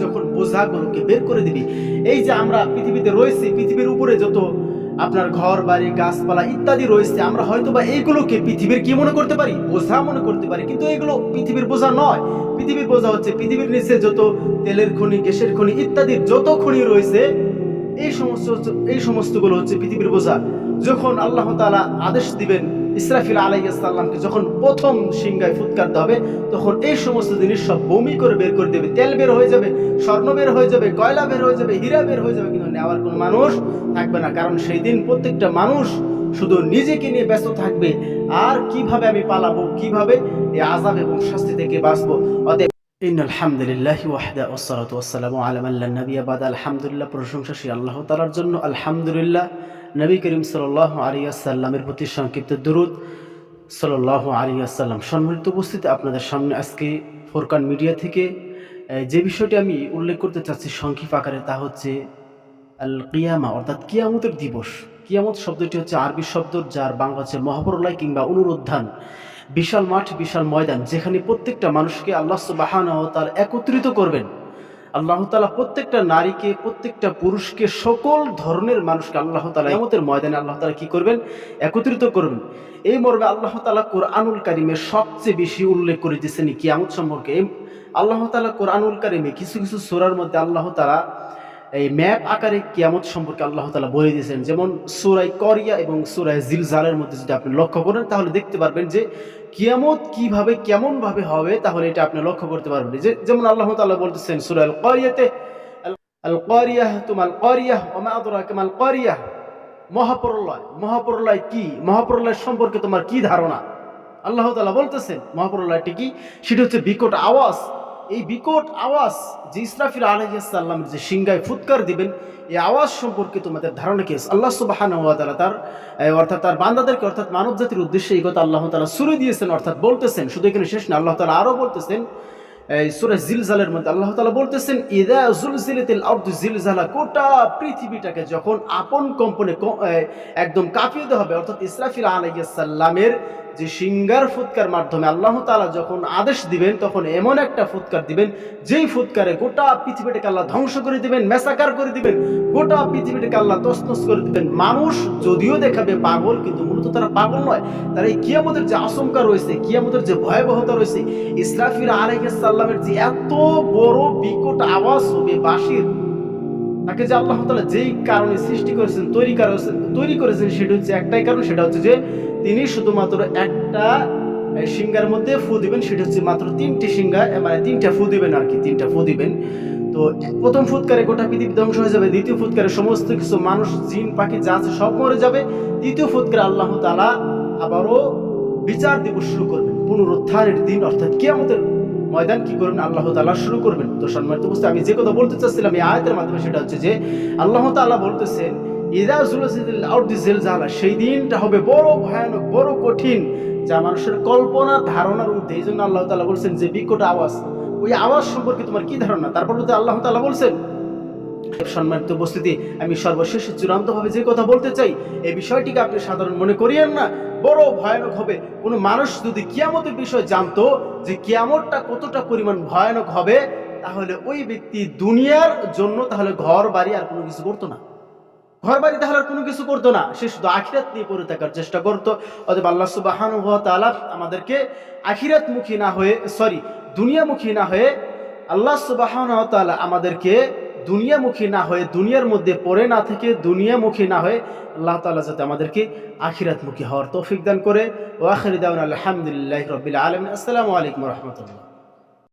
যখন বোঝাগুলোকে বের করে দিবি এই যে আমরা পৃথিবীতে রয়েছি, পৃথিবীর উপরে যত আপনার ঘর, বাড়ি, গাছপালা ইত্যাদি রয়েছে, আমরা হয়তো বা এইগুলোকে পৃথিবীর কি মনে করতে পারি? বোঝা মনে করতে পারি, কিন্তু এগুলো পৃথিবীর বোঝা নয়। পৃথিবীর বোঝা হচ্ছে পৃথিবীর নিচে যত তেলের খনি, গ্যাসের খনি ইত্যাদির যত খনি রয়েছে, এই সমস্ত, এই সমস্তগুলো হচ্ছে পৃথিবীর বোঝা। যখন আল্লাহ তাআলা আদেশ দিবেন ইসরাফিল আলাইসাল্লামকে যখন প্রথম সিংহায় ফুৎকার হবে, তখন এই সমস্ত জিনিস সব বমি করে বের করে দেবে। তেল বের হয়ে যাবে, স্বর্ণ বের হয়ে যাবে, কয়লা বের হয়ে যাবে, হীরা বের হয়ে যাবে, কিন্তু নেওয়ার কোনো মানুষ থাকবে না। কারণ সেই দিন প্রত্যেকটা মানুষ শুধু নিজেকে নিয়ে ব্যস্ত থাকবে। আর কীভাবে আমি পালাবো, কীভাবে এই আজাব এবং শাস্তি থেকে বাঁচবো? অতএব ইন আলহামদুলিল্লাহ ওয়াহদা ওয়াসসালাতু ওয়াসসালামু আলা মান লা নাবিয়্যা বাদা। আলহামদুলিল্লাহ, প্রশংসা সেই আল্লাহ তাআলার জন্য। আলহামদুলিল্লাহ নবী করিম সাল্লাল্লাহু আলাইহি ওয়াসাল্লামের প্রতি সংক্ষিপ্ত দরুদ সাল্লাল্লাহু আলাইহি ওয়াসাল্লাম। সম্মানিত উপস্থিতি, আপনাদের সামনে আজকে ফোরকান মিডিয়া থেকে যে বিষয়টি আমি উল্লেখ করতে চাচ্ছি সংক্ষিপ্ত আকারে তা হচ্ছে আল কিয়ামা অর্থাৎ কিয়ামতের দিবস। কিয়ামত শব্দটি হচ্ছে আরবি শব্দ যার বাংলা হচ্ছে মহাপরলয় কিংবা অনুরোধান। বিশাল মাঠ, বিশাল ময়দান, যেখানে প্রত্যেকটা মানুষকে আল্লাহ সুবাহান তার একত্রিত করবেন। আল্লাহ তালা প্রত্যেকটা নারীকে প্রত্যেকটা পুরুষকে সকল ধরনের মানুষকে আল্লাহ তালা এমতের ময়দানে আল্লাহ তালা কি করবেন? একত্রিত করবেন এই মর্মে আল্লাহ তালা কোরআনুল কারিমের সবচেয়ে বেশি উল্লেখ করে দিয়েছেন কিয়ামত সম্পর্কে। আল্লাহ তালা কোরআনুল কারিমে কিছু কিছু সোরার মধ্যে আল্লাহ তালা এই ম্যাপ আকারে কিয়ামত সম্পর্কে আল্লাহ তালা বলে দিয়েছেন। যেমন সুরাই করিয়া এবং সুরাই জিলজালের মধ্যে যদি আপনি লক্ষ্য করেন, তাহলে দেখতে পারবেন যে কিয়ামত কীভাবে কেমন ভাবে হবে, তাহলে এটা আপনি লক্ষ্য করতে পারবেন। যে যেমন আল্লাহ তাআলা বলতেছেন সূরা আল কারিয়াতে আল কারিয়াহ তুমাল ওয়া মা আদরাকা মহাপ্রলয় মহাপ্রলয় কি? মহাপ্রলয় সম্পর্কে তোমার কি ধারণা? আল্লাহ তাআলা বলতেছেন, মহাপ্রলয়টি কি? সেটা হচ্ছে বিকট আওয়াজ। এই বিকট আওয়াজ যে ইসরাফিল আলহিসাল্লামের যে সিংগায় ফুৎকার দিবেন, এই আওয়াজ সম্পর্কে তোমাদের ধারণা কি? আল্লাহ সুবাহান তার অর্থাৎ তার বান্দাদেরকে, অর্থাৎ মানব জাতির উদ্দেশ্যে এই কথা আল্লাহ তালা সুরে দিয়েছেন, অর্থাৎ বলতেছেন শুধু এখানে শেষ না, আল্লাহ তালা আরও বলতেছেন সুরে জিলজালের মধ্যে আল্লাহ তালা বলতেছেন, ইদা জুলজিলাতিল জিলজালা গোটা পৃথিবীটাকে যখন আপন কম্পনে একদম কাঁপিয়ে দেওয়া হবে, অর্থাৎ ইসরাফিল আলাইহিস সালামের যে সিঙ্গার ফুৎকার মাধ্যমে আল্লাহ তাআলা যখন আদেশ দিবেন, তখন এমন একটা ফুৎকার দিবেন, যেই ফুৎকারে গোটা পৃথিবীটাকে আল্লাহ ধ্বংস করে দিবেন, মেসাকার করে দিবেন, গোটা পৃথিবীটাকে আল্লাহ তসনস করে দিবেন। মানুষ যদিও দেখাবে পাগল, কিন্তু মূলত তারা পাগল নয়। তারা এই কিয়ামতের যে আশঙ্কা রয়েছে, কিয়ামতের যে ভয়াবহতা রয়েছে, ইসরাফিল আলাইহিস সালামের যে এত বড় বিকট আওয়াজ হবে বাঁশির তাকে যে আল্লাহ তাআলা যেই কারণে সৃষ্টি করেছেন, তৈরি করেছেন তৈরি করেছেন, সেটা হচ্ছে একটাই কারণ, সেটা হচ্ছে যে তিনি শুধুমাত্র একটা সিংহার মধ্যে ফু দিবেন, সেটা হচ্ছে মাত্র তিনটি সিংহা মানে তিনটা ফু দিবেন আর কি, তিনটা ফু দিবেন। তো প্রথম ফুৎকারে গোটা পৃথিবী ধ্বংস হয়ে যাবে, দ্বিতীয় ফুৎকারে সমস্ত কিছু মানুষ, জিন, পাখি যা আছে সব মরে যাবে, তৃতীয় ফুৎকারে আল্লাহ তাআলা আবারও বিচার দিবস শুরু করবেন, পুনরুত্থানের দিন, অর্থাৎ কিয়ামতের ময়দান কি করবেন? আল্লাহ তাল্লাহ শুরু করবেন। তো সম্মানিত বুঝতে আমি যে কথা বলতে চাচ্ছিলাম এই আয়তের মাধ্যমে সেটা হচ্ছে যে, আল্লাহ তাল্লাহ বলতেছেন সেই দিনটা হবে বড় ভয়ানক, বড় কঠিন, যা মানুষের কল্পনা, ধারণার মধ্যে এই জন্য আল্লাহ তাল্লাহ বলছেন যে বিকট আওয়াজ। ওই আওয়াজ সম্পর্কে তোমার কি ধারণা? তারপর আল্লাহ তাল্লাহ বলছেন সম্মানিত উপস্থিতি, আমি সর্বশেষ চূড়ান্তভাবে যে কথা বলতে চাই, এই বিষয়টিকে আপনি সাধারণ মনে করিয়েন না। বড় ভয়ানক হবে, কোনো মানুষ যদি কিয়ামতের বিষয় জানতো যে কিয়ামতটা কতটা পরিমাণ ভয়ানক হবে, তাহলে ওই ব্যক্তি দুনিয়ার জন্য তাহলে ঘর বাড়ি আর কোনো কিছু করতো না। ঘর বাড়ি তাহলে আর কোনো কিছু করতো না। সে শুধু আখিরাত নিয়ে পড়ে থাকার চেষ্টা করতো। অতএব আল্লাহ সুবাহান তাআলা আমাদেরকে আখিরাত মুখী না হয়ে সরি দুনিয়ামুখী না হয়ে আল্লাহ সুবাহান তাআলা আমাদেরকে দুনিয়ামুখী না হয়ে, দুনিয়ার মধ্যে পড়ে না থেকে দুনিয়ামুখী না হয়ে আল্লাহ তালা যাতে আমাদেরকে আখিরাতমুখী হওয়ার তৌফিক দান করে। ও আখির দাওয়ান আলহামদুলিল্লাহ রবিল আলম আসসালামু আলাইকুম রহমতুল্লাহ।